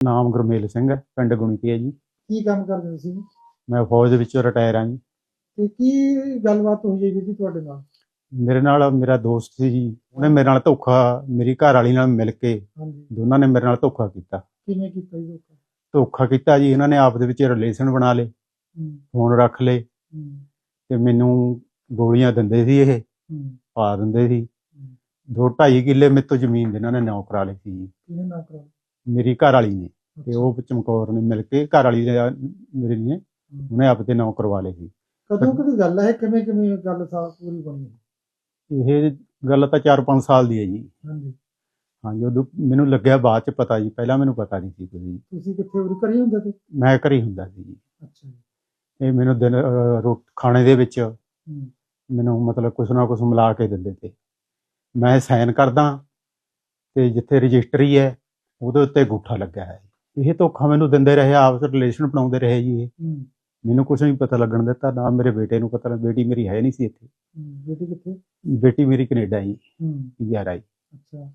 ਨਾਮ ਗੁਰਮੇਲ ਸਿੰਘ ਹੈ ਪਿੰਡ ਗੁਣੀਕੇ ਹੈ ਜੀ। ਕੀ ਕੰਮ ਕਰਦੇ ਸੀ ਮੈਂ ਫੌਜ ਦੇ ਵਿੱਚੋਂ ਰਿਟਾਇਰ ਹਾਂ ਜੀ। ਤੇ ਕੀ ਗੱਲਬਾਤ ਹੋਈ ਹੈ ਵੀਰ ਜੀ ਤੁਹਾਡੇ ਨਾਲ? ਮੇਰੇ ਨਾਲ ਮੇਰਾ ਦੋਸਤ ਸੀ ਜੀ ਉਹਨੇ ਮੇਰੇ ਨਾਲ ਧੋਖਾ ਮੇਰੀ ਘਰ ਵਾਲੀ ਨਾਲ ਮਿਲ ਕੇ ਦੋਨਾਂ ਨੇ ਮੇਰੇ ਨਾਲ ਧੋਖਾ ਕੀਤਾ। ਕਿਵੇਂ ਕੀਤਾ ਜੀ ਧੋਖਾ? ਧੋਖਾ ਕੀਤਾ ਜੀ ਇਹਨਾਂ ਨੇ ਆਪ ਦੇ ਵਿੱਚ ਰਿਲੇਸ਼ਨ ਬਣਾ ਲਏ ਫੋਨ ਰੱਖ ਲਏ ਤੇ ਮੈਨੂੰ ਗੋਲੀਆਂ ਦਿੰਦੇ ਸੀ ਇਹ ਪਾ ਦਿੰਦੇ ਸੀ। ਦੋ ਢਾਈ ਕਿੱਲੇ ਮੇਰੇ ਤੋਂ ਜ਼ਮੀਨ ਇਹਨਾਂ ਨੇ ਨੌ ਕਰਾ ਲਈ ਸੀ ਜੀ। ਕਿਹਨੇ ਨਾ ਕਰਾ ਮੇਰੀ ਘਰ ਵਾਲੀ ਨੇ ਤੇ ਉਹ ਚਮਕੌਰ ਨੇ ਮਿਲ ਕੇ ਘਰ ਵਾਲੀ ਦੇ ਮੇਰੀ ਨੇ ਉਹਨੇ ਆਪ ਤੇ ਨੌ ਕਰਵਾ ਲਏ ਸੀ। ਕਦੋਂ ਕਦੀ ਗੱਲ ਹੈ? ਕਿਵੇਂ ਕਿਵੇਂ ਗੱਲ ਸਾਰੀ ਪੂਰੀ ਬਣੀ? ਇਹ ਗੱਲ ਤਾਂ 4-5 ਸਾਲ ਦੀ ਹੈ ਜੀ। ਹਾਂਜੀ। ਹਾਂਜੀ ਉਦੋਂ ਮੈਨੂੰ ਲੱਗਿਆ ਬਾਅਦ ਚ ਪਤਾ ਜੀ। ਪਹਿਲਾਂ ਮੈਨੂੰ ਪਤਾ ਨਹੀਂ ਸੀ ਜੀ ਤੁਸੀਂ ਕਿੱਥੇ ਉਰੀ ਕਰੀ ਹੁੰਦੇ ਤੇ ਮੈਂ ਹੀ ਹੁੰਦਾ ਸੀ ਜੀ। ਅੱਛਾ ਇਹ ਮੈਨੂੰ ਦਿਨ ਅਹ, ਰੋ ਖਾਣੇ ਦੇ ਵਿੱਚ ਮੈਨੂੰ ਮਤਲਬ ਕੁਛ ਨਾ ਕੁਛ ਮਿਲਾ ਕੇ ਦਿੰਦੇ ਤੇ। ਮੈਂ ਸਾਈਨ ਕਰਦਾ ਤੇ ਜਿੱਥੇ ਰਜਿਸਟਰੀ ਹੈ ਉਹਦੇ ਉੱਤੇ ਅੰਗੂਠਾ ਲੱਗਾ ਹੈ। ਇਹ ਧੋਖਾ ਮੈਨੂੰ ਦਿੰਦੇ ਰਹੇ ਆਪਸ ਰਿਲੇਸ਼ਨ ਬਣਾਉਂਦੇ ਰਹੇ ਜੀ ਇਹ। ਮੈਨੂੰ ਕੁਛ ਨਹੀਂ ਪਤਾ ਲੱਗਣ ਦਿੱਤਾ ਨਾ ਮੇਰੇ ਬੇਟੇ ਨੂੰ ਪਤਾ ਬੇਟੀ ਮੇਰੀ ਹੈ ਨਹੀਂ ਸੀ ਇੱਥੇ। ਬੇਟੀ ਕਿੱਥੇ? ਬੇਟੀ ਮੇਰੀ ਕੈਨੇਡਾ ਹੀ। ਯਾਰ ਆਈ ਅੱਛਾ।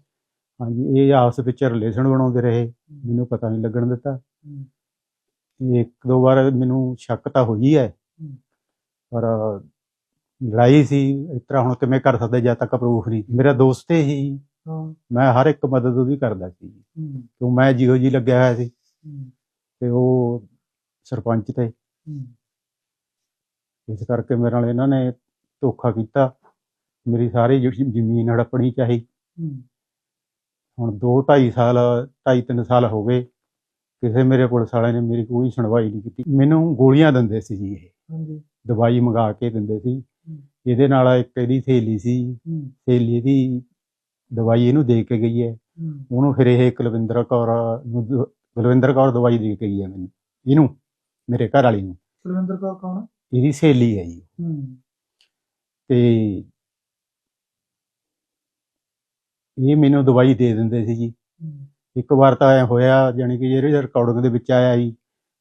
ਹਾਂਜੀ ਇਹ ਆਪਸ ਵਿੱਚ ਰਿਲੇਸ਼ਨ ਬਣਾਉਂਦੇ ਰਹੇ ਮੈਨੂੰ ਪਤਾ ਨਹੀਂ ਲੱਗਣ ਦਿੱਤਾ। ਇੱਕ ਦੋ ਵਾਰ ਮੈਨੂੰ ਸ਼ੱਕ ਤਾਂ ਹੋਈ ਹੈ। ਪਰ ਲੜਾਈ ਸੀ ਇਸ ਤਰ੍ਹਾਂ ਹੁਣ ਕਿਵੇਂ ਕਰ ਸਕਦੇ ਜਦ ਤੱਕ ਪ੍ਰੂਫ ਨਹੀਂ। ਮੇਰਾ ਦੋਸਤ ਹਾਂ ਮੈਂ ਹਰ ਇੱਕ ਮਦਦ ਉਹਦੀ ਕਰਦਾ ਸੀ ਕਿਉਂ ਮੈਂ ਜੀਓ ਜੀ ਲੱਗਿਆ ਹੋਇਆ ਸੀ। ਤੇ ਉਹ ਸਰਪੰਚ ਤੇ। ਇਸ ਕਰਕੇ ਮੇਰੇ ਨਾਲ ਇਹਨਾਂ ਨੇ ਧੋਖਾ ਕੀਤਾ। ਮੇਰੀ ਸਾਰੀ ਜ਼ਮੀਨ ਹੜਪਣੀ ਚਾਹੀ। ਹੁਣ 2 2.5 ਸਾਲ 2.5 3 ਸਾਲ ਹੋ ਗਏ। ਕਿਸੇ ਮੇਰੇ ਪੁਲਿਸ ਵਾਲੇ ਨੇ ਮੇਰੀ ਕੋਈ ਸੁਣਵਾਈ ਨਹੀਂ ਕੀਤੀ। ਮੈਨੂੰ ਗੋਲੀਆਂ ਦਿੰਦੇ ਸੀ ਜੀ ਇਹ। ਹਾਂਜੀ। ਦਵਾਈ ਮੰਗਾ ਕੇ ਦਿੰਦੇ ਸੀ। ਇਹਦੇ ਨਾਲ ਇੱਕ ਇਹਦੀ ਸਹੇਲੀ ਸੀ। ਸਹੇਲੀ ਦੀ ਦਵਾਈ ਇਹਨੂੰ ਦੇ ਕੇ ਗਈ ਹੈ। ਉਹਨੂੰ ਫਿਰ ਇਹ ਕੁਲਵਿੰਦਰ ਕੌਰ ਨੂੰ ਦ- ਕੁਲਵਿੰਦਰ ਕੌਰ ਦਵਾਈ ਦੇ ਕੇ ਗਈ ਹੈ ਮੈਨੂੰ। ਇਹਨੂੰ ਮੇਰੇ ਘਰ ਵਾਲੀ ਨੂੰ। ਸੁਰਿੰਦਰ ਕੌਰ ਕੌਣ? ਹੈ? ਇਹਦੀ ਸਹੇਲੀ ਹੈ ਜੀ। ਹੂੰ। ਤੇ ਇਹ ਮੈਨੂੰ ਦਵਾਈ ਦੇ ਦਿੰਦੇ ਸੀ ਜੀ। ਹੂੰ। ਇੱਕ ਵਾਰ ਤਾਂ ਐ ਹੋਇਆ ਜਾਣੀ ਕਿ ਜਿਹੜੀ ਰਿਕਾਰਡਿੰਗ ਦੇ ਵਿੱਚ ਆਇਆ ਜੀ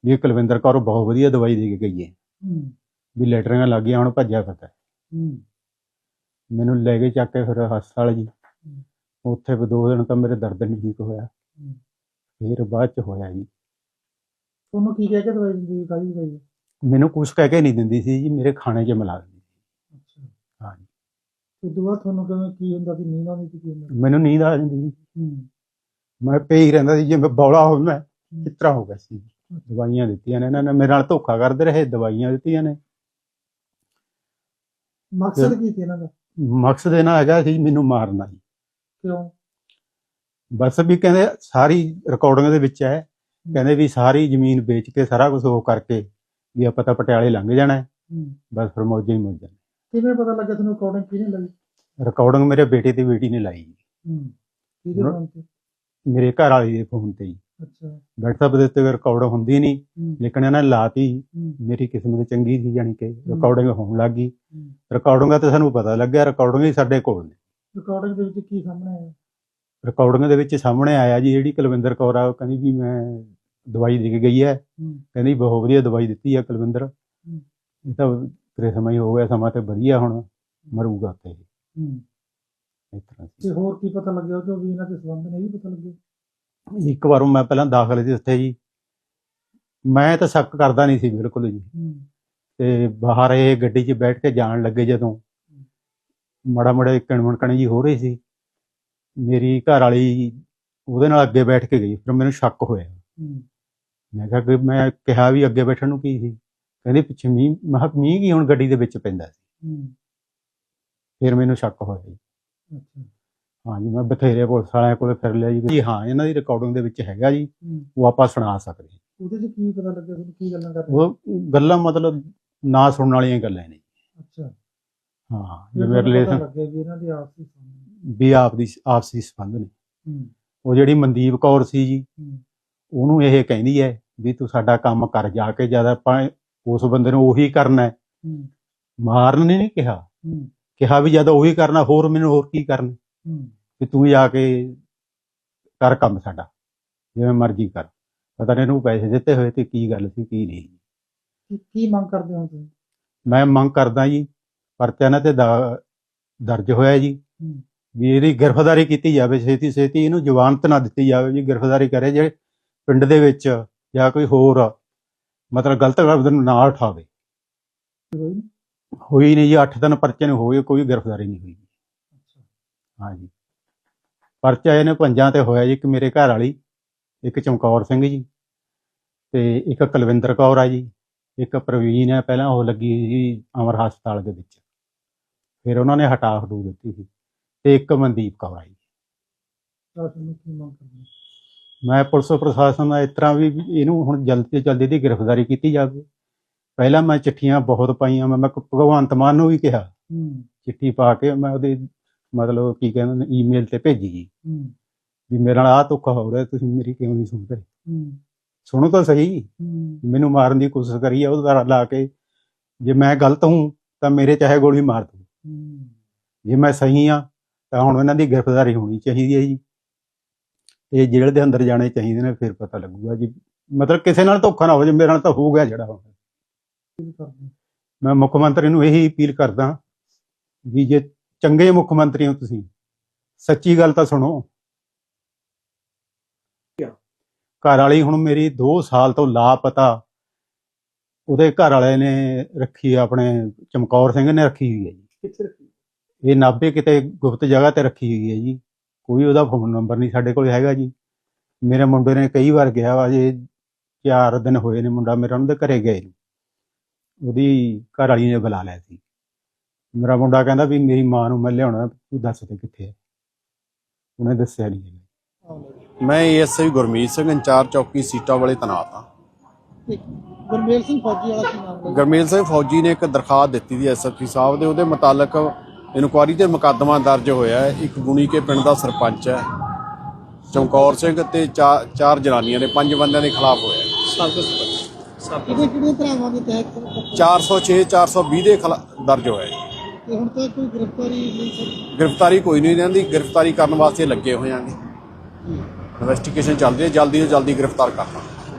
ਵੀ ਇਹ ਕੁਲਵਿੰਦਰ ਕੌਰ ਬਹੁਤ ਵਧੀਆ ਦਵਾਈ ਦੇ ਕੇ ਗਈ ਹੈ। ਹੂੰ। ਵੀ ਲੈਟਰਿੰਗਾਂ ਲੱਗ ਗਈਆਂ ਹੁਣ ਭੱਜਿਆ ਫਿਰਦਾ। ਹੂੰ। ਮੈਨੂੰ ਲੈ ਕੇ ਚੱਕ ਕੇ ਫਿਰ ਹਸਪਤਾਲ ਜੀ। ਉੱਥੇ ਵੀ ਦੋ ਦਿਨ ਤਾਂ ਮੇਰੇ ਦਰਦ ਨਹੀਂ ਠੀਕ ਹੋਇਆ। ਫਿਰ ਬਾਅਦ ਚ ਹੋਇਆ ਜੀ। ਤੁਹਾਨੂੰ ਕੀ ਕਹਿ ਕੇ ਦਵਾਈ ਦਿੰਦੀ ਸੀ? ਕਾਹਦੀ ਦਵਾਈ? ਹੈ? ਮੈਨੂੰ ਕੁਛ ਕਹਿ ਕੇ ਨਹੀਂ ਦਿੰਦੀ ਸੀ ਜੀ ਮੇਰੇ ਖਾਣੇ 'ਚ ਮਿਲਾ ਦਿੰਦੀ ਸੀ। ਅੱਛਾ। ਹਾਂਜੀ ਤੇ ਦੁਆ ਤੁਹਾਨੂੰ ਕਿਵੇਂ ਕੀ ਹੁੰਦਾ ਸੀ? ਨੀਂਦ ਆਉਂਦੀ ਸੀ ਕੀ ਹੁੰਦਾ? ਮੈਨੂੰ ਨੀਂਦ ਆ ਜਾਂਦੀ ਸੀ। ਹੂੰ। ਮੈਂ ਪਈ ਹੀ ਰਹਿੰਦਾ ਸੀ ਬੌਲਾ ਹੋ ਮੈਂ ਇਸ ਤਰ੍ਹਾਂ ਹੋ ਗਿਆ ਸੀ। ਦਵਾਈਆਂ ਦਿੱਤੀਆਂ ਨੇ ਇਹਨਾਂ ਨੇ ਮੇਰੇ ਨਾਲ ਧੋਖਾ ਕਰਦੇ ਰਹੇ ਦਵਾਈਆਂ ਦਿੱਤੀਆਂ ਨੇ। ਮਕਸਦ ਕੀ ਸੀ ਇਹਨਾਂ ਦਾ? ਮਕਸਦ ਇਹਨਾਂ ਹੈਗਾ ਸੀ ਮੈਨੂੰ ਮਾਰਨਾ ਜੀ। ਕਿਉਂ? ਬਸ ਵੀ ਕਹਿੰਦੇ ਸਾਰੀ ਰਿਕਾਰਡਿੰਗ ਦੇ ਵਿੱਚ ਹੈ। ਕਹਿੰਦੇ ਵੀ ਸਾਰੀ ਜ਼ਮੀਨ ਵੇਚ ਕੇ ਸਾਰਾ ਕੁਝ ਉਹ ਕਰਕੇ ਵੀ ਆਪਾਂ ਤਾਂ ਪਟਿਆਲੇ ਲੰਘ ਜਾਣਾ ਹੈ, ਹੂੰ। ਬਸ ਫਿਰ ਮੌਜਾਂ ਹੀ ਮੌਜਾਂ ਕਿਵੇਂ ਪਤਾ ਲੱਗਾ ਤੁਹਾਨੂੰ ਰਿਕਾਰਡਿੰਗ ਕਿਹਨੇ ਲਈ? ਰਿਕਾਰਡਿੰਗ ਮੇਰੇ ਬੇਟੇ ਤੇ ਬੇਟੀ ਨੇ ਲਾਈ। ਜੀ। ਹੂੰ। ਕਿਹਦੇ ਹੁਣ- ਫੋਨ ਤੇ? ਮੇਰੇ ਘਰ ਵਾਲੀ ਦੇ ਫੋਨ ਤੇ ਜੀ ਅੱਛਾ। WhatsApp ਦੇ ਉੱਤੇ ਰਿਕਾਰਡ ਹੁੰਦੀ ਨਹੀਂ। ਹੂੰ। ਲੇਕਿਨ ਇਹਨਾਂ ਨੇ ਲਾਤੀ। ਹੂੰ। ਮੇਰੀ ਕਿਸਮਤ ਚੰਗੀ ਸੀ ਜਾਣੀ ਕਿ ਰਿਕਾਰਡਿੰਗ ਹੋਣ ਲੱਗ ਗਈ। ਹੂੰ। ਰਿਕਾਰਡਿੰਗਾਂ ਤੇ ਸਾਨੂੰ ਪਤਾ ਲੱਗਿਆ ਰਿਕਾਰਡਿੰਗ ਹੀ ਸਾਡੇ ਕੋਲ ਨੇ। ਰਿਕਾਰਡਿੰਗ ਦੇ ਵਿੱਚ ਕੀ ਸਾਹਮਣੇ ਆਇਆ? ਰਿਕਾਰਡਿੰਗ ਦੇ ਵਿੱਚ ਸਾਹਮਣੇ ਆਇਆ ਜੀ ਜਿਹੜੀ ਕੁਲਵਿੰਦਰ ਕੌਰ ਆ ਉਹ ਕਹਿੰਦੀ ਵੀ ਮੈਂ ਦਵਾਈ ਦੇ ਕੇ ਗਈ ਹੈ। ਹੂੰ। ਕਹਿੰਦੀ ਬਹੁਤ ਵਧੀਆ ਦਵਾਈ ਦਿੱਤੀ ਆ ਕੁਲਵਿੰਦਰ। ਇਹ ਤਾਂ ਤੇਰੇ ਸਮਾਂ ਹੀ ਹੋ ਗਿਆ ਸਮਾਂ ਤੇ ਵਧੀਆ ਹੁਣ ਮਰੂਗਾ ਤੇ ਹੂੰ। ਇਸ ਤਰ੍ਹਾਂ ਤੇ ਹੋਰ ਕੀ ਪਤਾ ਲੱਗਿਆ ਉਹ ਵੀ ਇਹਨਾਂ ਦੇ ਸੰਬੰਧ ਨਹੀਂ ਪਤਾ ਲੱਗਿਆ? ਇੱਕ ਵਾਰ ਮੈਂ ਪਹਿਲਾਂ ਦਾਖਲ ਸੀ। ਉੱਥੇ ਜੀ ਮੈਂ ਤਾਂ ਸ਼ੱਕ ਕਰਦਾ ਨਹੀਂ ਸੀ ਬਿਲਕੁਲ ਜੀ। ਹੂੰ। ਤੇ ਬਾਹਰ ਇਹ ਗੱਡੀ 'ਚ ਬੈਠ ਕੇ ਜਾਣ ਲੱਗੇ ਜਦੋਂ। ਮੜਾ ਮੜਾ ਕਣਮਣਕਣੀ ਜੀ ਹੋ ਰਹੀ ਸੀ। ਮੇਰੀ ਘਰ ਵਾਲੀ ਉਹਦੇ ਨਾਲ ਅੱਗੇ ਬੈਠ ਕੇ ਗਈ ਫਿਰ ਮੈਨੂੰ ਸ਼ੱਕ ਹੋਇਆ। ਮੈਂ ਕਿਹਾ ਕਿ ਮੈਂ ਕਿਹਾ ਵੀ ਅੱਗੇ ਬੈਠਣ ਨੂੰ ਕੀ ਸੀ? ਕਹਿੰਦੀ ਪਿੱਛੇ ਮੀਂਹ ਮੈਂ ਕਿਹਾ ਮੀਂਹ ਕੀ ਹੁਣ ਗੱਡੀ ਦੇ ਵਿੱਚ ਪੈਂਦਾ ਸੀ। ਫਿਰ ਮੈਨੂੰ ਸ਼ੱਕ ਹੋਇਆ ਜੀ। ਹਾਂਜੀ ਮੈਂ ਬਥੇਰੇ ਪੁਲਿਸ ਵਾਲਿਆਂ ਕੋਲ ਫਿਰ ਲਿਆ ਜੀ ਹਾਂ ਇਹਨਾਂ ਦੀ ਰਿਕਾਰਡਿੰਗ ਦੇ ਵਿੱਚ ਹੈਗਾ ਜੀ ਉਹ ਆਪਾਂ ਸੁਣਾ ਸਕਦੇ। ਉਹਦੇ ਚ ਕੀ ਪਤਾ ਲੱਗਿਆ ਤੁਹਾਨੂੰ ਕੀ ਗੱਲਾਂ ਕਰਦੇ ਉਹ ਗੱਲਾਂ ਮਤਲਬ ਨਾ ਸੁਣਨ ਵਾਲੀਆਂ ਗੱਲਾਂ ਨੇ ਹਾਂ ਜਿਵੇਂ ਰਿਲੇਸ਼ਨ ਲੱਗਿਆ ਵੀ ਇਹਨਾਂ ਦੀ ਆਪਸੀ ਸੰਬੰਧ। ਵੀ ਆਪ ਦੀ ਆਪਸੀ ਸੰਬੰਧ ਨੇ। ਹੂੰ। ਉਹ ਜਿਹੜੀ ਮਨਦੀਪ ਕੌਰ ਸੀ ਜੀ ਉਹਨੂੰ ਇਹ ਕਹਿੰਦੀ ਹੈ ਵੀ ਤੂੰ ਸਾਡਾ ਕੰਮ ਕਰ ਜਾ ਕੇ ਜਦ ਆਪਾਂ ਉਸ ਬੰਦੇ ਨੂੰ ਉਹੀ ਕਰਨਾ ਹੈ। ਮਾਰਨ ਨੇ ਨਹੀਂ ਕਿਹਾ। ਕਿਹਾ ਵੀ ਜਦ ਉਹੀ ਕਰਨਾ ਹੋਰ ਮੈਨੂੰ ਹੋਰ ਕੀ ਕਰਨਾ ਵੀ ਤੂੰ ਜਾ ਕੇ ਕਰ ਕੰਮ ਸਾਡਾ ਜਿਵੇਂ ਮਰਜ਼ੀ ਕਰ। ਪਤਾ ਨਹੀਂ ਇਹਨੂੰ ਪੈਸੇ ਦਿੱਤੇ ਹੋਏ ਤੇ ਕੀ ਗੱਲ ਸੀ ਕੀ ਨਹੀਂ। ਕੀ ਮੰਗ ਕਰਦੇ ਹੋ ਤੁਸੀਂ? ਮੈਂ ਮੰਗ ਕਰਦਾ ਜੀ ਪਰਚਾ ਇਹਨਾਂ ਤੇ ਦਾ- ਦਰਜ ਹੋਇਆ ਜੀ। ਹੂੰ। ਵੀ ਇਹਦੀ ਗ੍ਰਿਫਤਾਰੀ ਕੀਤੀ ਜਾਵੇ ਛੇਤੀ ਛੇਤੀ ਇਹਨੂੰ ਜ਼ਮਾਨਤ ਨਾ ਦਿੱਤੀ ਜਾਵੇ ਜੀ ਗ੍ਰਿਫਤਾਰੀ ਕਰੇ ਜੇ ਪਿੰਡ ਦੇ ਵਿੱਚ ਜਾਂ ਕੋਈ ਹੋਰ ਮਤਲਬ ਗਲਤ ਸ਼ਬਦ ਨੂੰ ਨਾ ਉਠਾਵੇ ਹੋਈ ਨੀ? ਹੋਈ ਨਹੀਂ ਜੀ 8 ਦਿਨ ਪਰਚੇ ਨੂੰ ਹੋਏ ਕੋਈ ਗ੍ਰਿਫਤਾਰੀ ਨਹੀਂ ਹੋਈ ਹਾਂਜੀ ਪਰਚਾ ਇਹਨੇ ਪੰਜਾਂ ਤੇ ਹੋਇਆ ਜੀ ਇੱਕ ਮੇਰੇ ਘਰ ਵਾਲੀ ਇੱਕ ਚਮਕੌਰ ਸਿੰਘ ਜੀ ਤੇ ਇੱਕ ਕੁਲਵਿੰਦਰ ਕੌਰ ਆ ਜੀ ਇੱਕ ਪ੍ਰਵੀਨ ਹੈ ਪਹਿਲਾਂ ਉਹ ਲੱਗੀ ਜੀ ਅਮਰ ਹਸਪਤਾਲ ਦੇ ਵਿੱਚ। ਫਿਰ ਉਹਨਾਂ ਨੇ ਹਟਾ ਹਟੂ ਦਿੱਤੀ ਸੀ ਤੇ ਇੱਕ ਮਨਦੀਪ ਕੌਰ ਆ ਜੀ ਸ਼ਾਸਨ ਨੂੰ ਕੀ ਮੰਗ ਕਰਦੇ ਹੋ? ਮੈਂ ਪੁਲਿਸ ਪ੍ਰਸ਼ਾਸਨ ਦਾ ਇਸ ਤਰ੍ਹਾਂ ਵੀ ਇਹਨੂੰ ਹੁਣ ਜਲਦੀ ਤੋਂ ਜਲਦੀ ਦੀ ਗ੍ਰਿਫਤਾਰੀ ਕੀਤੀ ਜਾਵੇ। ਪਹਿਲਾਂ ਮੈਂ ਚਿੱਠੀਆਂ ਬਹੁਤ ਪਾਈਆਂ ਮੈਂ ਮੈਂ ਭਗਵੰਤ ਮਾਨ ਨੂੰ ਵੀ ਕਿਹਾ। ਚਿੱਠੀ ਪਾ ਕੇ ਮੈਂ ਉਹਦੇ ਮਤਲਬ ਕੀ ਕਹਿੰਦੇ ਨੇ ਈਮੇਲ ਤੇ ਭੇਜੀ। ਜੀ ਵੀ ਮੇਰੇ ਨਾਲ ਆਹ ਧੋਖਾ ਹੋ ਰਿਹਾ ਤੁਸੀਂ ਮੇਰੀ ਕਿਉਂ ਨਹੀਂ ਸੁਣਦੇ? ਸੁਣੋ ਤਾਂ ਸਹੀ। ਮੈਨੂੰ ਮਾਰਨ ਦੀ ਕੋਸ਼ਿਸ਼ ਕਰੀ ਆ ਉਹਦਾ ਲਾ ਕੇ ਜੇ ਮੈਂ ਗਲਤ ਹੂੰ ਤਾਂ ਮੇਰੇ ਚਾਹੇ ਗੋਲੀ ਮਾਰ ਦੋ। ਜੇ ਮੈਂ ਸਹੀ ਆ, ਤਾਂ ਹੁਣ ਇਹਨਾਂ ਦੀ ਗ੍ਰਿਫਤਾਰੀ ਹੋਣੀ ਚਾਹੀਦੀ ਹੈ ਜੀ। ਇਹ ਜੇਲ੍ਹ ਦੇ ਅੰਦਰ ਜਾਣੇ ਚਾਹੀਦੇ ਨੇ, ਫਿਰ ਪਤਾ ਲੱਗੂਗਾ ਜੀ। ਮਤਲਬ ਕਿਸੇ ਨਾਲ ਧੋਖਾ ਨਾ ਹੋ ਜੇ ਮੇਰੇ ਨਾਲ ਤਾਂ ਹੋ ਗਿਆ ਜਿਹੜਾ ਹੁਣ। ਮੈਂ ਮੁੱਖ ਮੰਤਰੀ ਨੂੰ ਇਹੀ ਅਪੀਲ ਕਰਦਾ ਵੀ ਜੇ ਚੰਗੇ ਮੁੱਖ ਮੰਤਰੀ ਹੋ ਤੁਸੀਂ, ਸੱਚੀ ਗੱਲ ਤਾਂ ਸੁਣੋ। ਘਰ ਵਾਲੀ ਹੁਣ ਮੇਰੀ 2 ਸਾਲ ਤੋਂ ਲਾਪਤਾ, ਉਹਦੇ ਘਰ ਵਾਲੇ ਨੇ ਰੱਖੀ ਆਪਣੇ ਚਮਕੌਰ ਸਿੰਘ ਨੇ ਰੱਖੀ ਹੋਈ ਹੈ ਜੀ। ਕਿੱਥੇ ਰੱਖੀ ਇਹ ਨਾਭੇ ਕਿਤੇ ਗੁਪਤ ਜਗ੍ਹਾ ਤੇ ਰੱਖੀ ਹੋਈ ਹੈ ਜੀ। ਕੋਈ ਉਹਦਾ ਫੋਨ ਨੰਬਰ ਨਹੀਂ ਸਾਡੇ ਕੋਲ ਹੈਗਾ ਜੀ। ਮੇਰੇ ਮੁੰਡੇ ਨੇ ਕਈ ਵਾਰ ਗਿਆ ਵਾ ਜੇ ਚਾਰ ਦਿਨ ਹੋਏ ਨੇ ਮੁੰਡਾ ਮੇਰਾ ਉਹਨਾਂ ਦੇ ਘਰੇ ਗਏ। ਉਹਦੀ ਘਰ ਵਾਲੀ ਨੇ ਬੁਲਾ ਲਿਆ ਸੀ। ਮੇਰਾ ਮੁੰਡਾ ਕਹਿੰਦਾ ਵੀ ਮੇਰੀ ਮਾਂ ਨੂੰ ਮੈਂ ਲਿਆਉਣਾ ਤੂੰ ਦੱਸ ਦੇ ਕਿੱਥੇ ਹੈ ਉਹਨੇ ਦੱਸਿਆ ਨਹੀਂ ਮੈਂ ਏਐਸਆਈ ਗੁਰਮੀਤ ਸਿੰਘ ਇੰਚਾਰਜ ਚੌਕੀ ਸੀਟਾਂ ਵਾਲੇ ਤੈਨਾਤ ਹਾਂ। ਗੁਰਮੇਲ ਸਿੰਘ ਫੌਜੀ ਵਾਲਾ ਕੀ ਨਾਮ ਹੈ? ਗਰਮੇਲ ਸਿੰਘ ਫੌਜੀ ਨੇ ਇੱਕ ਦਰਖਾਸਤ ਦਿੱਤੀ ਦੀ ਐਸਐਸਪੀ ਸਾਹਿਬ ਦੇ। ਉਹਦੇ ਮੁਤਾਲਕ ਇਨਕੁਆਰੀ ਤੇ ਮੁਕੱਦਮਾ ਦਰਜ ਹੋਇਆ ਹੈ। ਇੱਕ ਗੁਣੀ ਕੇ ਪਿੰਡ ਦਾ ਸਰਪੰਚ ਹੈ। ਚਮਕੌਰ ਸਿੰਘ ਤੇ ਚਾ- ਚਾਰ ਜਨਾਨੀਆਂ ਦੇ ਪੰਜ ਬੰਦਿਆਂ ਦੇ ਖਿਲਾਫ ਹੋਇਆ ਹੈ। ਕਿਹੜੇ ਕਿਹੜੇ ਧਰਾਵਾਂ ਦੇ ਤਹਿਤ 406 420 ਦੇ ਖਿਲਾਫ ਦਰਜ ਹੋਇਆ ਹੈ। ਤੇ ਹੁਣ ਤੱਕ ਕੋਈ ਗ੍ਰਿਫਤਾਰੀ ਨਹੀਂ ਸਰ? ਗ੍ਰਿਫਤਾਰੀ ਕੋਈ ਨਹੀਂ ਰਹਿੰਦੀ। ਗ੍ਰਿਫਤਾਰੀ ਕਰਨ ਵਾਸਤੇ ਲੱਗੇ ਹੋਏ ਆਂਗੇ ਇਨਵੈਸਟੀਗੇਸ਼ਨ ਚੱਲਦੀ ਹੈ। ਜਲਦੀ ਤੋਂ ਜਲਦੀ ਗ੍ਰਿਫਤਾਰ ਕਰਨਾ